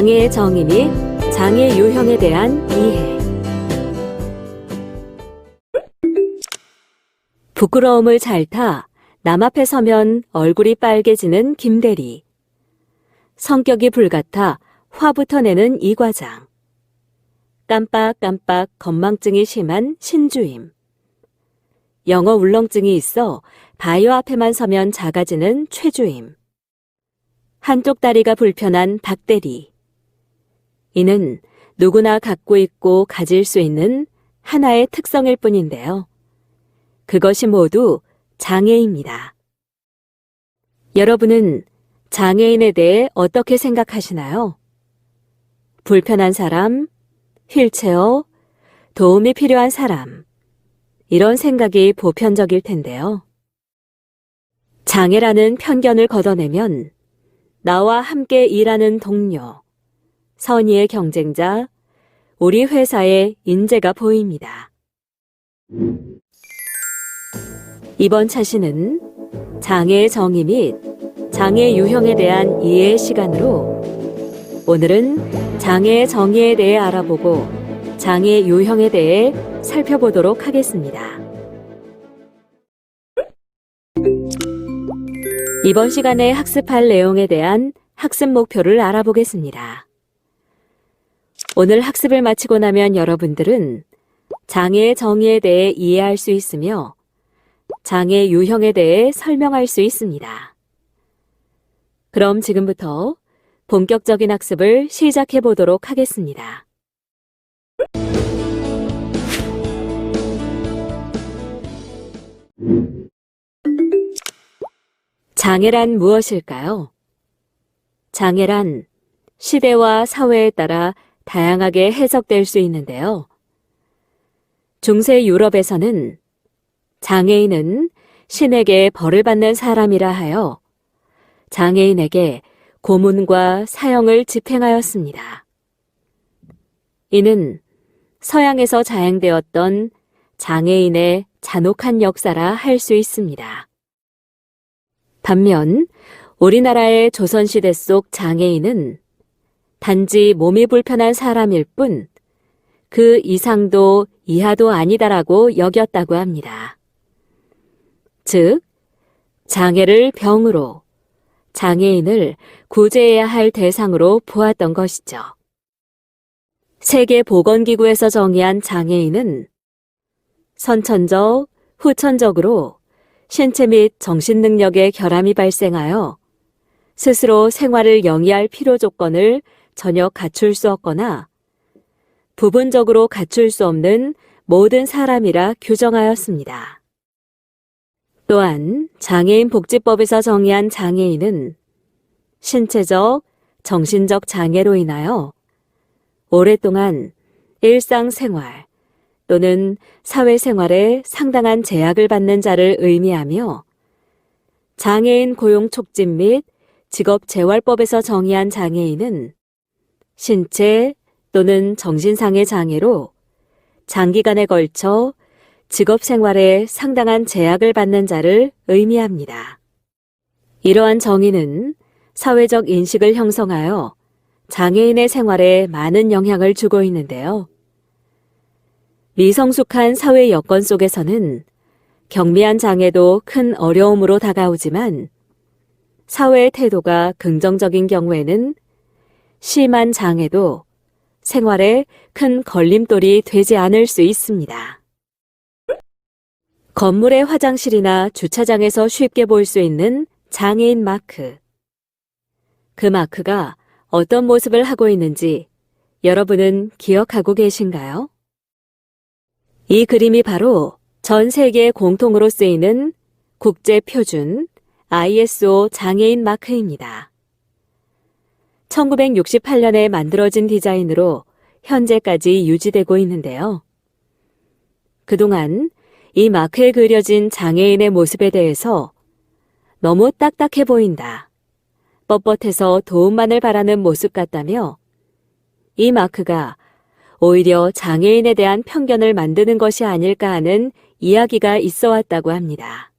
장애의 정의 및 장애 유형에 대한 이해. 부끄러움을 잘 타 남 앞에 서면 얼굴이 빨개지는 김대리. 성격이 불같아 화부터 내는 이 과장. 깜빡깜빡 건망증이 심한 신주임. 영어 울렁증이 있어 바이오 앞에만 서면 작아지는 최주임. 한쪽 다리가 불편한 박대리. 이는 누구나 갖고 있고 가질 수 있는 하나의 특성일 뿐인데요. 그것이 모두 장애입니다. 여러분은 장애인에 대해 어떻게 생각하시나요? 불편한 사람, 휠체어, 도움이 필요한 사람. 이런 생각이 보편적일 텐데요. 장애라는 편견을 걷어내면 나와 함께 일하는 동료, 선의의 경쟁자, 우리 회사의 인재가 보입니다. 이번 차시는 장애의 정의 및 장애 유형에 대한 이해 시간으로 오늘은 장애의 정의에 대해 알아보고 장애 유형에 대해 살펴보도록 하겠습니다. 이번 시간에 학습할 내용에 대한 학습 목표를 알아보겠습니다. 오늘 학습을 마치고 나면 여러분들은 장애의 정의에 대해 이해할 수 있으며 장애 유형에 대해 설명할 수 있습니다. 그럼 지금부터 본격적인 학습을 시작해 보도록 하겠습니다. 장애란 무엇일까요? 장애란 시대와 사회에 따라 다양하게 해석될 수 있는데요. 중세 유럽에서는 장애인은 신에게 벌을 받는 사람이라 하여 장애인에게 고문과 사형을 집행하였습니다. 이는 서양에서 자행되었던 장애인의 잔혹한 역사라 할 수 있습니다. 반면 우리나라의 조선시대 속 장애인은 단지 몸이 불편한 사람일 뿐 그 이상도 이하도 아니다라고 여겼다고 합니다. 즉, 장애를 병으로, 장애인을 구제해야 할 대상으로 보았던 것이죠. 세계보건기구에서 정의한 장애인은 선천적, 후천적으로 신체 및 정신 능력의 결함이 발생하여 스스로 생활을 영위할 필요 조건을 전혀 갖출 수 없거나 부분적으로 갖출 수 없는 모든 사람이라 규정하였습니다. 또한 장애인 복지법에서 정의한 장애인은 신체적, 정신적 장애로 인하여 오랫동안 일상생활 또는 사회생활에 상당한 제약을 받는 자를 의미하며 장애인 고용 촉진 및 직업재활법에서 정의한 장애인은 신체 또는 정신상의 장애로 장기간에 걸쳐 직업 생활에 상당한 제약을 받는 자를 의미합니다. 이러한 정의는 사회적 인식을 형성하여 장애인의 생활에 많은 영향을 주고 있는데요. 미성숙한 사회 여건 속에서는 경미한 장애도 큰 어려움으로 다가오지만 사회의 태도가 긍정적인 경우에는 심한 장애도 생활에 큰 걸림돌이 되지 않을 수 있습니다. 건물의 화장실이나 주차장에서 쉽게 볼 수 있는 장애인 마크. 그 마크가 어떤 모습을 하고 있는지 여러분은 기억하고 계신가요? 이 그림이 바로 전 세계 공통으로 쓰이는 국제 표준 ISO 장애인 마크입니다. 1968년에 만들어진 디자인으로 현재까지 유지되고 있는데요. 그동안 이 마크에 그려진 장애인의 모습에 대해서 너무 딱딱해 보인다. 뻣뻣해서 도움만을 바라는 모습 같다며 이 마크가 오히려 장애인에 대한 편견을 만드는 것이 아닐까 하는 이야기가 있어 왔다고 합니다.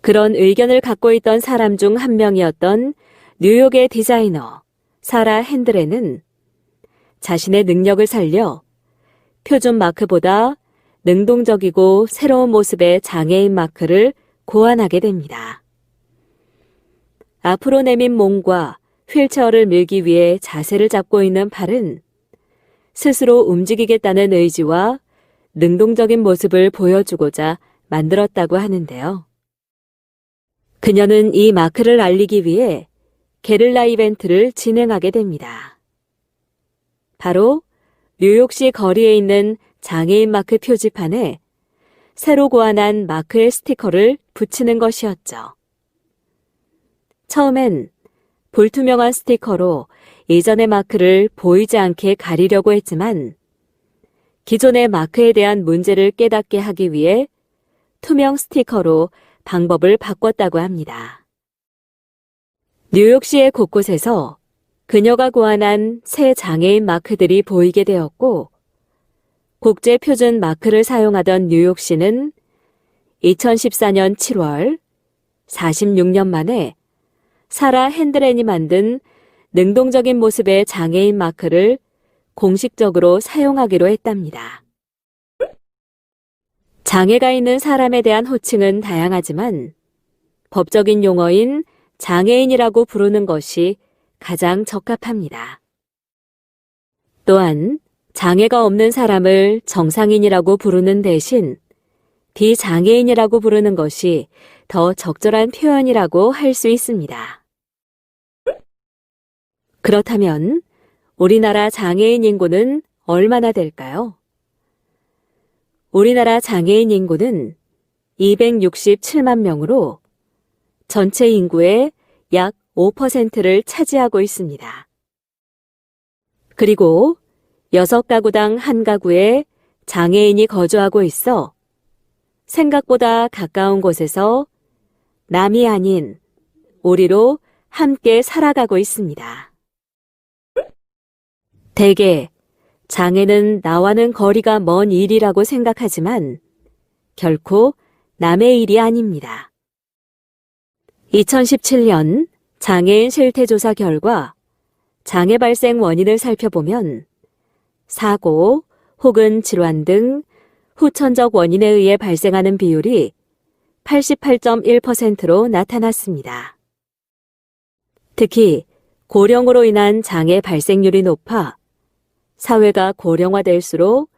그런 의견을 갖고 있던 사람 중 한 명이었던 뉴욕의 디자이너 사라 핸드레는 자신의 능력을 살려 표준 마크보다 능동적이고 새로운 모습의 장애인 마크를 고안하게 됩니다. 앞으로 내민 몸과 휠체어를 밀기 위해 자세를 잡고 있는 팔은 스스로 움직이겠다는 의지와 능동적인 모습을 보여주고자 만들었다고 하는데요. 그녀는 이 마크를 알리기 위해 게릴라 이벤트를 진행하게 됩니다. 바로 뉴욕시 거리에 있는 장애인 마크 표지판에 새로 고안한 마크의 스티커를 붙이는 것이었죠. 처음엔 불투명한 스티커로 이전의 마크를 보이지 않게 가리려고 했지만 기존의 마크에 대한 문제를 깨닫게 하기 위해 투명 스티커로 방법을 바꿨다고 합니다. 뉴욕시의 곳곳에서 그녀가 고안한 새 장애인 마크들이 보이게 되었고, 국제 표준 마크를 사용하던 뉴욕시는 2014년 7월 46년 만에 사라 핸드렌이 만든 능동적인 모습의 장애인 마크를 공식적으로 사용하기로 했답니다. 장애가 있는 사람에 대한 호칭은 다양하지만 법적인 용어인 장애인이라고 부르는 것이 가장 적합합니다. 또한 장애가 없는 사람을 정상인이라고 부르는 대신 비장애인이라고 부르는 것이 더 적절한 표현이라고 할 수 있습니다. 그렇다면 우리나라 장애인 인구는 얼마나 될까요? 우리나라 장애인 인구는 267만 명으로 전체 인구의 약 5%를 차지하고 있습니다. 그리고 6가구당 한 가구에 장애인이 거주하고 있어 생각보다 가까운 곳에서 남이 아닌 우리로 함께 살아가고 있습니다. 대개 장애는 나와는 거리가 먼 일이라고 생각하지만 결코 남의 일이 아닙니다. 2017년 장애인 실태조사 결과 장애 발생 원인을 살펴보면 사고 혹은 질환 등 후천적 원인에 의해 발생하는 비율이 88.1%로 나타났습니다. 특히 고령으로 인한 장애 발생률이 높아 사회가 고령화될수록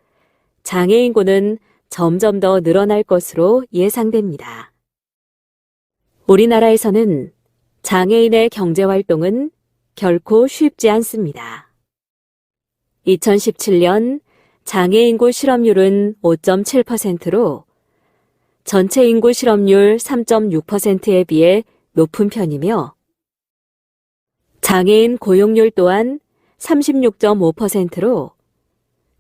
장애 인구는 점점 더 늘어날 것으로 예상됩니다. 우리나라에서는 장애인의 경제활동은 결코 쉽지 않습니다. 2017년 장애인구 실업률은 5.7%로 전체 인구 실업률 3.6%에 비해 높은 편이며 장애인 고용률 또한 36.5%로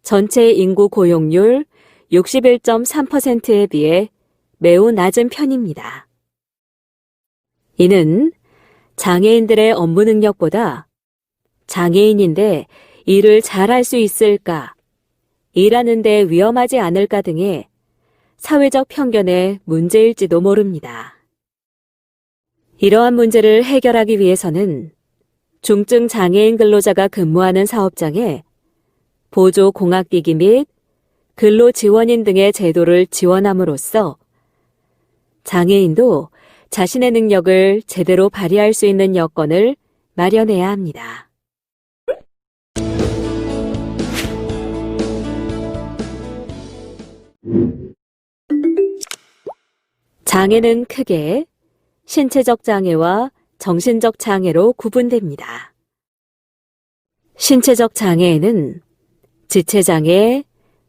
전체 인구 고용률 61.3%에 비해 매우 낮은 편입니다. 이는 장애인들의 업무 능력보다 장애인인데 일을 잘할 수 있을까, 일하는데 위험하지 않을까 등의 사회적 편견의 문제일지도 모릅니다. 이러한 문제를 해결하기 위해서는 중증 장애인 근로자가 근무하는 사업장에 보조 공학기기 및 근로 지원인 등의 제도를 지원함으로써 장애인도 자신의 능력을 제대로 발휘할 수 있는 여건을 마련해야 합니다. 장애는 크게 신체적 장애와 정신적 장애로 구분됩니다. 신체적 장애에는 지체장애,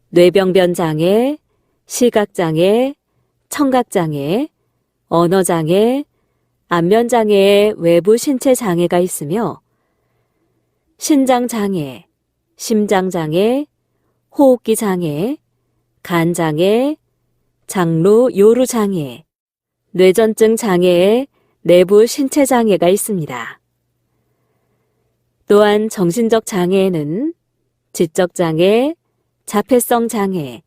뇌병변 장애, 시각장애, 청각장애, 언어장애, 안면장애의 외부 신체 장애가 있으며 신장장애, 심장장애, 호흡기 장애, 간장애, 장루 요루 장애, 뇌전증 장애의 내부 신체 장애가 있습니다. 또한 정신적 장애에는 지적 장애, 자폐성 장애,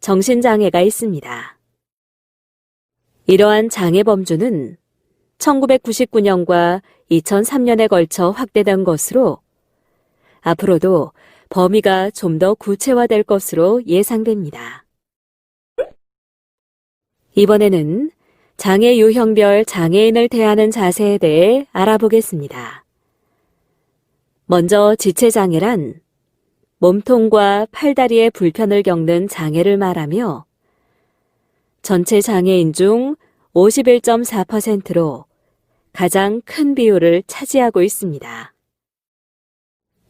정신 장애가 있습니다. 이러한 장애 범주는 1999년과 2003년에 걸쳐 확대된 것으로 앞으로도 범위가 좀 더 구체화될 것으로 예상됩니다. 이번에는 장애 유형별 장애인을 대하는 자세에 대해 알아보겠습니다. 먼저 지체장애란 몸통과 팔다리의 불편을 겪는 장애를 말하며 전체 장애인 중 51.4%로 가장 큰 비율을 차지하고 있습니다.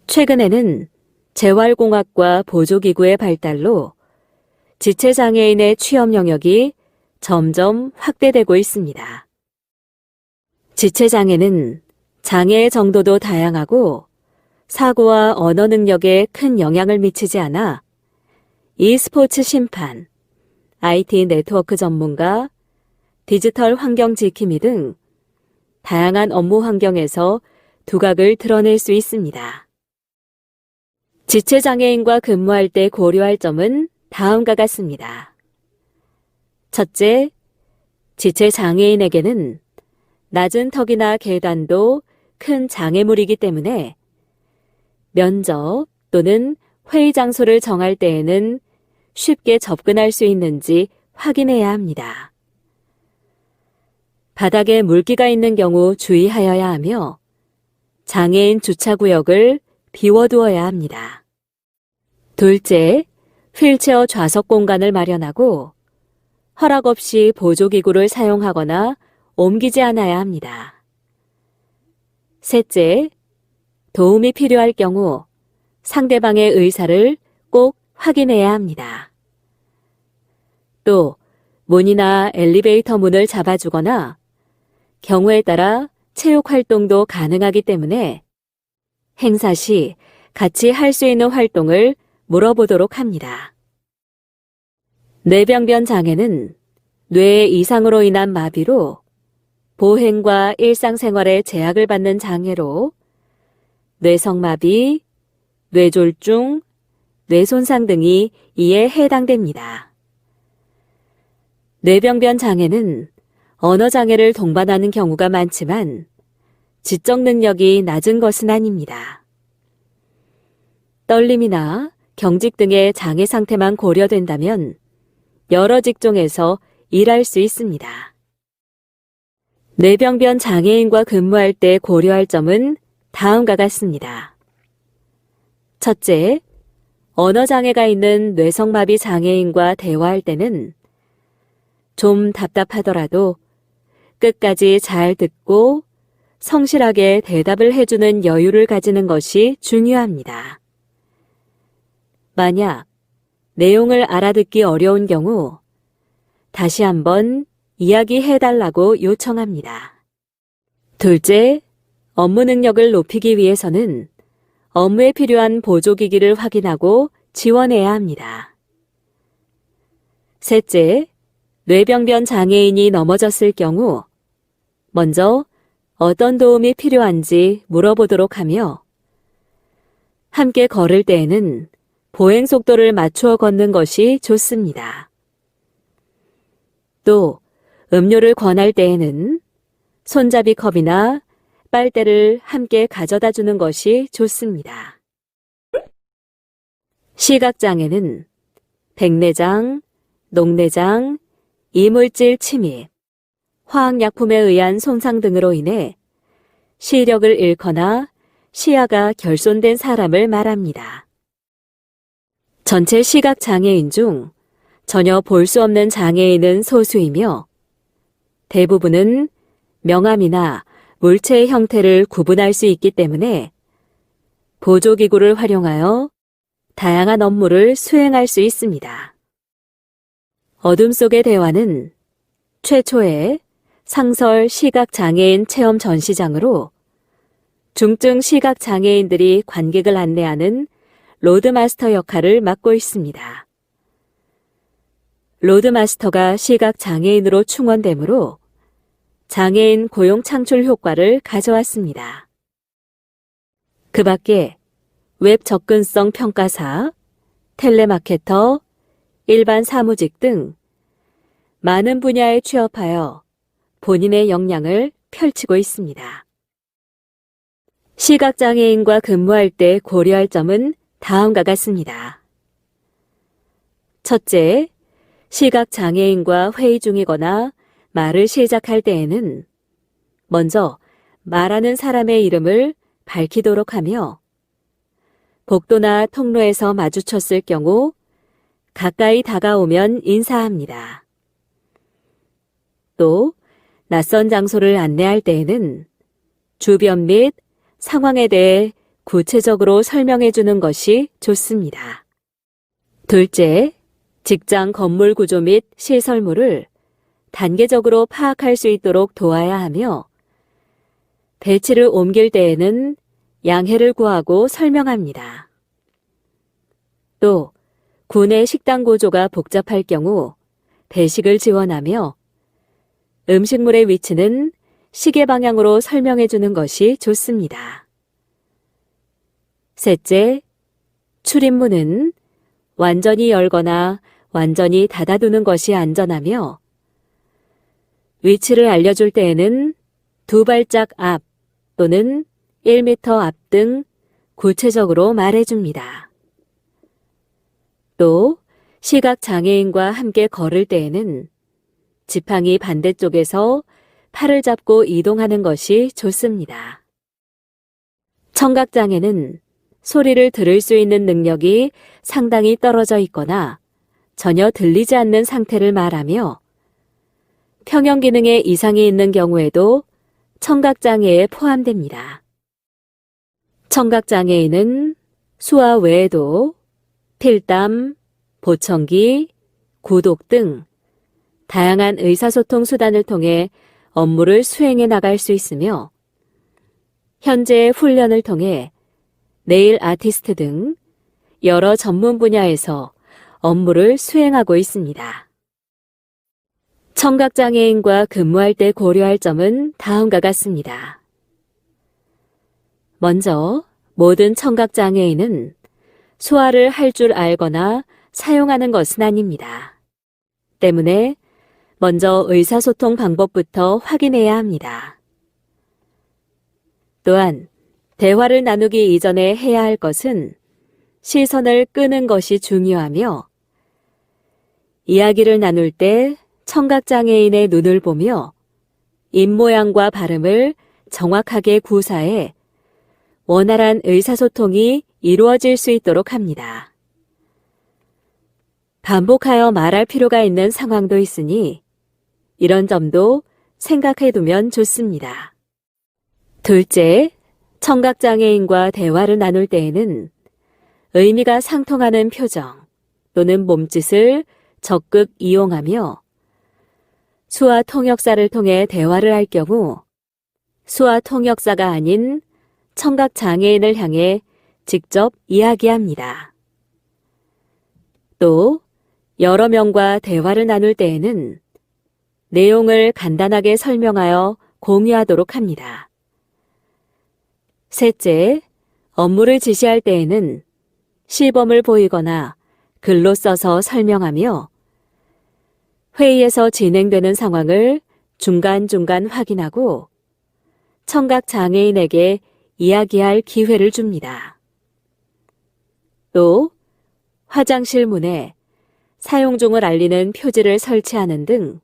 최근에는 재활공학과 보조기구의 발달로 지체장애인의 취업 영역이 점점 확대되고 있습니다. 지체장애는 장애의 정도도 다양하고 사고와 언어 능력에 큰 영향을 미치지 않아 e스포츠 심판, IT 네트워크 전문가, 디지털 환경 지킴이 등 다양한 업무 환경에서 두각을 드러낼 수 있습니다. 지체장애인과 근무할 때 고려할 점은 다음과 같습니다. 첫째, 지체장애인에게는 낮은 턱이나 계단도 큰 장애물이기 때문에 면접 또는 회의 장소를 정할 때에는 쉽게 접근할 수 있는지 확인해야 합니다. 바닥에 물기가 있는 경우 주의하여야 하며 장애인 주차구역을 비워두어야 합니다. 둘째, 휠체어 좌석 공간을 마련하고 허락 없이 보조기구를 사용하거나 옮기지 않아야 합니다. 셋째, 도움이 필요할 경우 상대방의 의사를 꼭 확인해야 합니다. 또 문이나 엘리베이터 문을 잡아주거나 경우에 따라 체육 활동도 가능하기 때문에 행사 시 같이 할 수 있는 활동을 물어보도록 합니다. 뇌병변 장애는 뇌 이상으로 인한 마비로 보행과 일상생활에 제약을 받는 장애로 뇌성마비, 뇌졸중, 뇌손상 등이 이에 해당됩니다. 뇌병변 장애는 언어 장애를 동반하는 경우가 많지만 지적 능력이 낮은 것은 아닙니다. 떨림이나 경직 등의 장애 상태만 고려된다면 여러 직종에서 일할 수 있습니다. 뇌병변 장애인과 근무할 때 고려할 점은 다음과 같습니다. 첫째, 언어장애가 있는 뇌성마비 장애인과 대화할 때는 좀 답답하더라도 끝까지 잘 듣고 성실하게 대답을 해주는 여유를 가지는 것이 중요합니다. 만약 내용을 알아듣기 어려운 경우 다시 한번 이야기해달라고 요청합니다. 둘째, 업무 능력을 높이기 위해서는 업무에 필요한 보조기기를 확인하고 지원해야 합니다. 셋째, 뇌병변 장애인이 넘어졌을 경우 먼저 어떤 도움이 필요한지 물어보도록 하며 함께 걸을 때에는 보행 속도를 맞추어 걷는 것이 좋습니다. 또 음료를 권할 때에는 손잡이 컵이나 빨대를 함께 가져다 주는 것이 좋습니다. 시각장애는 백내장, 녹내장, 이물질 침입, 화학약품에 의한 손상 등으로 인해 시력을 잃거나 시야가 결손된 사람을 말합니다. 전체 시각 장애인 중 전혀 볼 수 없는 장애인은 소수이며 대부분은 명암이나 물체의 형태를 구분할 수 있기 때문에 보조기구를 활용하여 다양한 업무를 수행할 수 있습니다. 어둠 속의 대화는 최초의 상설 시각장애인 체험 전시장으로 중증 시각장애인들이 관객을 안내하는 로드마스터 역할을 맡고 있습니다. 로드마스터가 시각장애인으로 충원되므로 장애인 고용 창출 효과를 가져왔습니다. 그 밖에 웹 접근성 평가사, 텔레마케터, 일반 사무직 등 많은 분야에 취업하여 본인의 역량을 펼치고 있습니다. 시각장애인과 근무할 때 고려할 점은 다음과 같습니다. 첫째, 시각장애인과 회의 중이거나 말을 시작할 때에는 먼저 말하는 사람의 이름을 밝히도록 하며 복도나 통로에서 마주쳤을 경우 가까이 다가오면 인사합니다. 또 낯선 장소를 안내할 때에는 주변 및 상황에 대해 구체적으로 설명해 주는 것이 좋습니다. 둘째, 직장 건물 구조 및 시설물을 단계적으로 파악할 수 있도록 도와야 하며 배치를 옮길 때에는 양해를 구하고 설명합니다. 또 군의 식당 구조가 복잡할 경우 배식을 지원하며 음식물의 위치는 시계 방향으로 설명해 주는 것이 좋습니다. 셋째, 출입문은 완전히 열거나 완전히 닫아두는 것이 안전하며 위치를 알려줄 때에는 두 발짝 앞 또는 1m 앞 등 구체적으로 말해줍니다. 또 시각장애인과 함께 걸을 때에는 지팡이 반대쪽에서 팔을 잡고 이동하는 것이 좋습니다. 청각장애는 소리를 들을 수 있는 능력이 상당히 떨어져 있거나 전혀 들리지 않는 상태를 말하며 평형 기능에 이상이 있는 경우에도 청각장애에 포함됩니다. 청각장애인은 수화 외에도 필담, 보청기, 구독 등 다양한 의사소통 수단을 통해 업무를 수행해 나갈 수 있으며 현재 훈련을 통해 네일 아티스트 등 여러 전문 분야에서 업무를 수행하고 있습니다. 청각장애인과 근무할 때 고려할 점은 다음과 같습니다. 먼저 모든 청각장애인은 소화를 할 줄 알거나 사용하는 것은 아닙니다. 때문에 먼저 의사소통 방법부터 확인해야 합니다. 또한 대화를 나누기 이전에 해야 할 것은 시선을 끄는 것이 중요하며 이야기를 나눌 때 청각장애인의 눈을 보며 입모양과 발음을 정확하게 구사해 원활한 의사소통이 이루어질 수 있도록 합니다. 반복하여 말할 필요가 있는 상황도 있으니 이런 점도 생각해 두면 좋습니다. 둘째, 청각장애인과 대화를 나눌 때에는 의미가 상통하는 표정 또는 몸짓을 적극 이용하며 수화 통역사를 통해 대화를 할 경우 수화 통역사가 아닌 청각 장애인을 향해 직접 이야기합니다. 또 여러 명과 대화를 나눌 때에는 내용을 간단하게 설명하여 공유하도록 합니다. 셋째, 업무를 지시할 때에는 시범을 보이거나 글로 써서 설명하며 회의에서 진행되는 상황을 중간중간 확인하고 청각 장애인에게 이야기할 기회를 줍니다. 또 화장실 문에 사용 중을 알리는 표지를 설치하는 등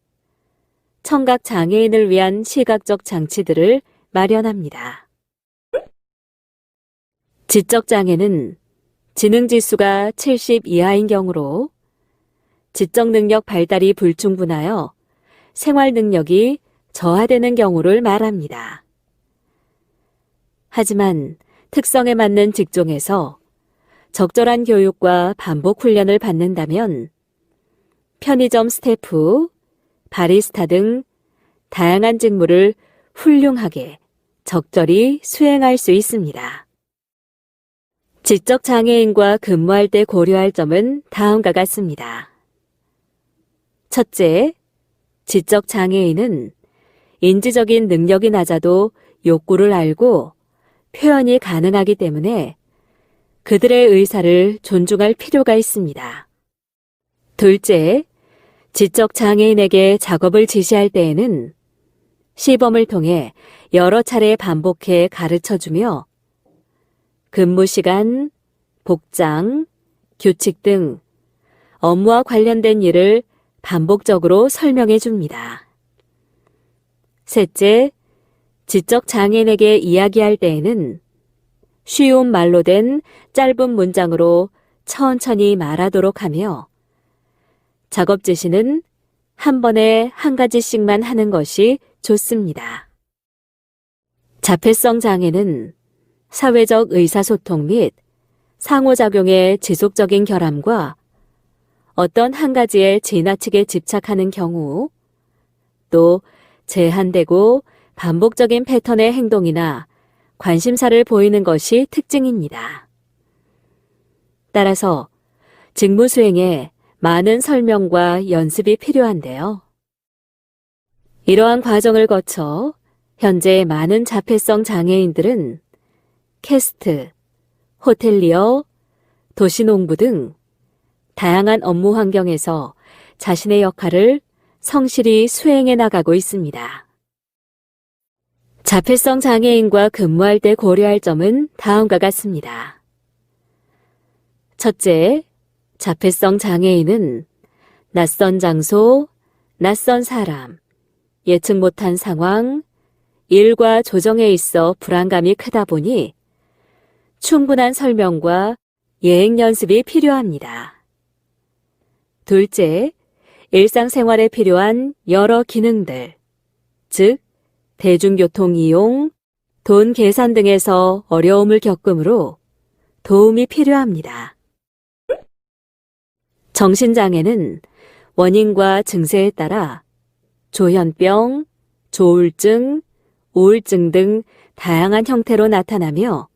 청각 장애인을 위한 시각적 장치들을 마련합니다. 지적 장애는 지능 지수가 70 이하인 경우로 지적 능력 발달이 불충분하여 생활 능력이 저하되는 경우를 말합니다. 하지만 특성에 맞는 직종에서 적절한 교육과 반복 훈련을 받는다면 편의점 스태프, 바리스타 등 다양한 직무를 훌륭하게 적절히 수행할 수 있습니다. 지적 장애인과 근무할 때 고려할 점은 다음과 같습니다. 첫째, 지적 장애인은 인지적인 능력이 낮아도 욕구를 알고 표현이 가능하기 때문에 그들의 의사를 존중할 필요가 있습니다. 둘째, 지적 장애인에게 작업을 지시할 때에는 시범을 통해 여러 차례 반복해 가르쳐 주며 근무 시간, 복장, 규칙 등 업무와 관련된 일을 반복적으로 설명해 줍니다. 셋째, 지적 장애인에게 이야기할 때에는 쉬운 말로 된 짧은 문장으로 천천히 말하도록 하며 작업 지시는 한 번에 한 가지씩만 하는 것이 좋습니다. 자폐성 장애는 사회적 의사소통 및 상호작용의 지속적인 결함과 어떤 한 가지에 지나치게 집착하는 경우 또 제한되고 반복적인 패턴의 행동이나 관심사를 보이는 것이 특징입니다. 따라서 직무 수행에 많은 설명과 연습이 필요한데요. 이러한 과정을 거쳐 현재 많은 자폐성 장애인들은 캐스트, 호텔리어, 도시농부 등 다양한 업무 환경에서 자신의 역할을 성실히 수행해 나가고 있습니다. 자폐성 장애인과 근무할 때 고려할 점은 다음과 같습니다. 첫째, 자폐성 장애인은 낯선 장소, 낯선 사람, 예측 못한 상황, 일과 조정에 있어 불안감이 크다 보니 충분한 설명과 예행 연습이 필요합니다. 둘째, 일상생활에 필요한 여러 기능들, 즉, 대중교통 이용, 돈 계산 등에서 어려움을 겪으므로 도움이 필요합니다. 정신장애는 원인과 증세에 따라 조현병, 조울증, 우울증 등 다양한 형태로 나타나며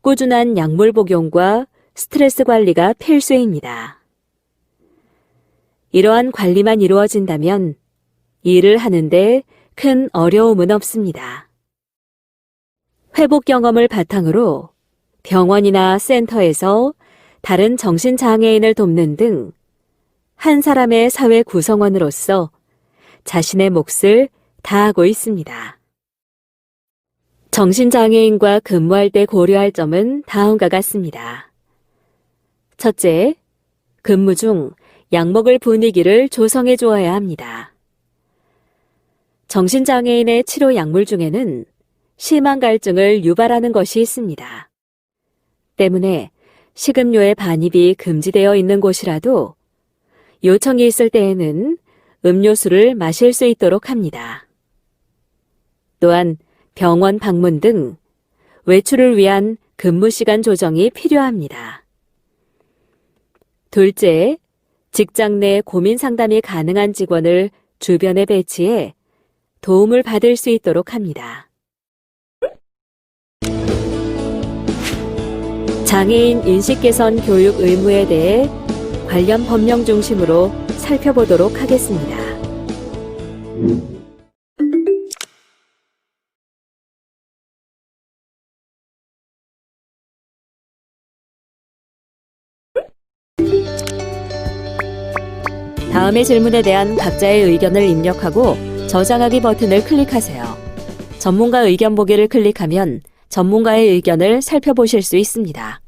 꾸준한 약물 복용과 스트레스 관리가 필수입니다. 이러한 관리만 이루어진다면 일을 하는데 큰 어려움은 없습니다. 회복 경험을 바탕으로 병원이나 센터에서 다른 정신장애인을 돕는 등 한 사람의 사회 구성원으로서 자신의 몫을 다하고 있습니다. 정신장애인과 근무할 때 고려할 점은 다음과 같습니다. 첫째, 근무 중 약 먹을 분위기를 조성해 주어야 합니다. 정신장애인의 치료 약물 중에는 심한 갈증을 유발하는 것이 있습니다. 때문에 식음료의 반입이 금지되어 있는 곳이라도 요청이 있을 때에는 음료수를 마실 수 있도록 합니다. 또한 병원 방문 등 외출을 위한 근무 시간 조정이 필요합니다. 둘째, 직장 내 고민 상담이 가능한 직원을 주변에 배치해 도움을 받을 수 있도록 합니다. 장애인 인식 개선 교육 의무에 대해 관련 법령 중심으로 살펴보도록 하겠습니다. 다음의 질문에 대한 각자의 의견을 입력하고 저장하기 버튼을 클릭하세요. 전문가 의견 보기를 클릭하면 전문가의 의견을 살펴보실 수 있습니다.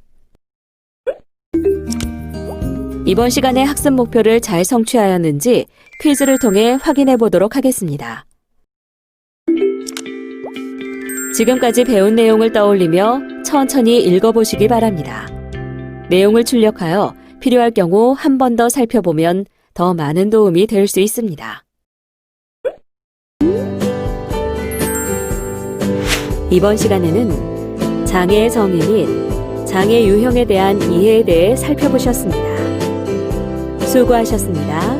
이번 시간의 학습 목표를 잘 성취하였는지 퀴즈를 통해 확인해 보도록 하겠습니다. 지금까지 배운 내용을 떠올리며 천천히 읽어보시기 바랍니다. 내용을 출력하여 필요할 경우 한 번 더 살펴보면 더 많은 도움이 될 수 있습니다. 이번 시간에는 장애의 정의 및 장애 유형에 대한 이해에 대해 살펴보셨습니다. 수고하셨습니다.